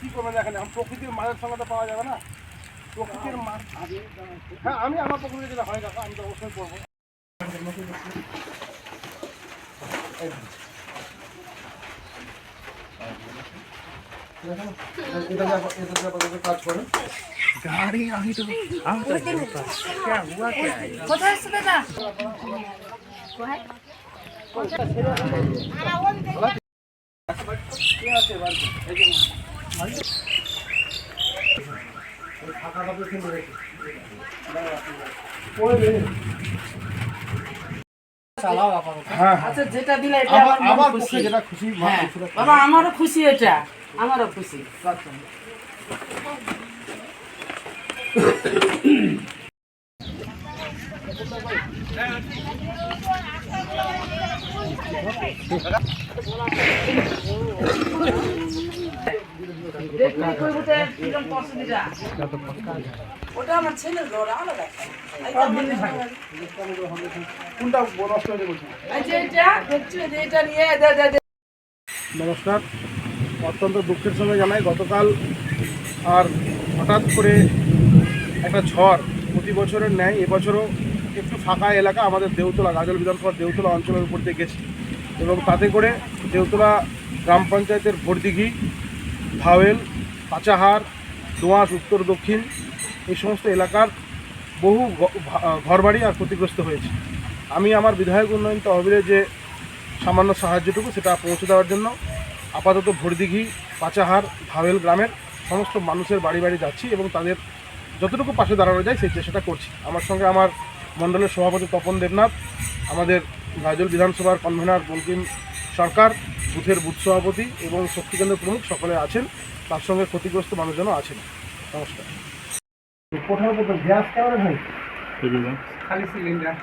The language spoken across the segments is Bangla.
কি করবেন দেখেন এখন প্রকৃতির মাছের সঙ্গে তো পাওয়া যাবে না প্রকৃতির মাছ হ্যাঁ আমি আমার প্রকৃতি যেটা হয় কাকা আমি তো অবশ্যই করব। কাজ করে কোথায় এসছে দাদা কে আছে বাড়িতে এই যে বাড়িতে? ওই ফাঁকা কাপড় কিনে রেখে ওই রে। হ্যাঁ হ্যাঁ আচ্ছা যেটা দিলে এটা আমার মন খুশি যেটা খুশি হ্যাঁ। বাবা আমারও খুশি এটা আমারও খুশি আচ্ছা। দেখবি ওটা আমার ছেলের ঘর আলাদা কোনটা নষ্ট হয়ে নমস্কার। অত্যন্ত দুঃখের সঙ্গে জানাই গতকাল আর হঠাৎ করে একটা ঝড় প্রতি বছরের ন্যায় এবছরও একটু ফাঁকা এলাকা আমাদের দেউতলা গাজল বিধানসভার দেউতলা অঞ্চলের উপর দিয়ে গেছে। এবং তাতে করে দেউতলা গ্রাম পঞ্চায়েতের ভোরদিঘি ভাওয়েল, পাচাহার, দোঁয়াশ, উত্তর, দক্ষিণ এই সমস্ত এলাকার বহু ঘরবাড়ি আর ক্ষতিগ্রস্ত হয়েছে। আমি আমার বিধায়ক উন্নয়ন তহবিলে যে সামান্য সাহায্যটুকু সেটা পৌঁছে দেওয়ার জন্য আপাতত ভরদিঘি পাচাহার, ভাওয়েল গ্রামের সমস্ত মানুষের বাড়ি বাড়ি যাচ্ছি এবং তাদের যতটুকু পাশে দাঁড়ানো যায় সেই চেষ্টাটা করছি। আমার সঙ্গে আমার মণ্ডলের সভাপতি তপন দেবনাথ, আমাদের গাজল বিধানসভার কনভেনার বঙ্কিম সরকার বুথের বুথ সভাপতি এবং শক্তিকেন্দ্র প্রমুখ সকলে আছেন। তার সঙ্গে ক্ষতিগ্রস্ত মানুষজনও আছেন। নমস্কার। গ্যাস কেমন খালি সিলিন্ডার।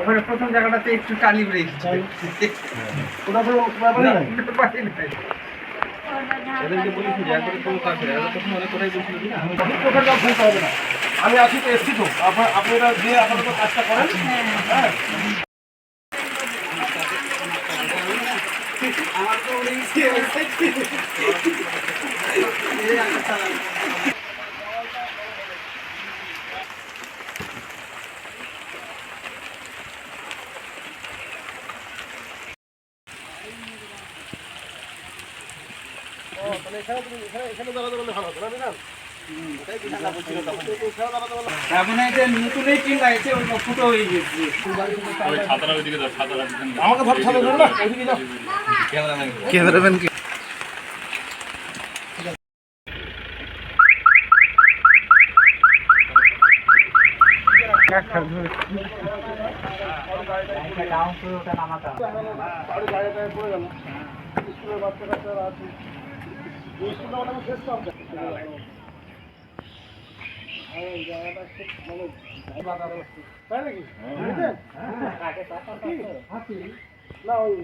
ওখানে প্রথম জায়গাটাতে একটু টালি ব্রেক ওটা কোনো আমি আছি তো এসছি তো। আপনারা যে দিয়ে আপাতত কাজটা করেন। হ্যাঁ। আমার তাহলে ক্যামেরাম্যান কি? স্কুলের বাচ্চা কাচ্চারা আছে এই স্কুলটা ওটা শেষ তো আমরা এই জায়গাটা খুব মানে তাই নাকি বুঝলেন? কি? না ওই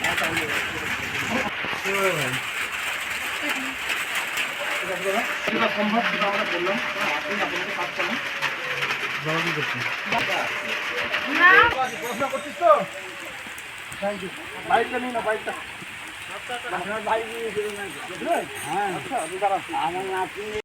যেটা সম্ভব সেটা আমরা বললাম আপনি আপনাদের কাজ করেন পড়াশোনা করছিস তো বাইকটা নিই না বাইকটা বাইক হ্যাঁ আচ্ছা আমার নাতনি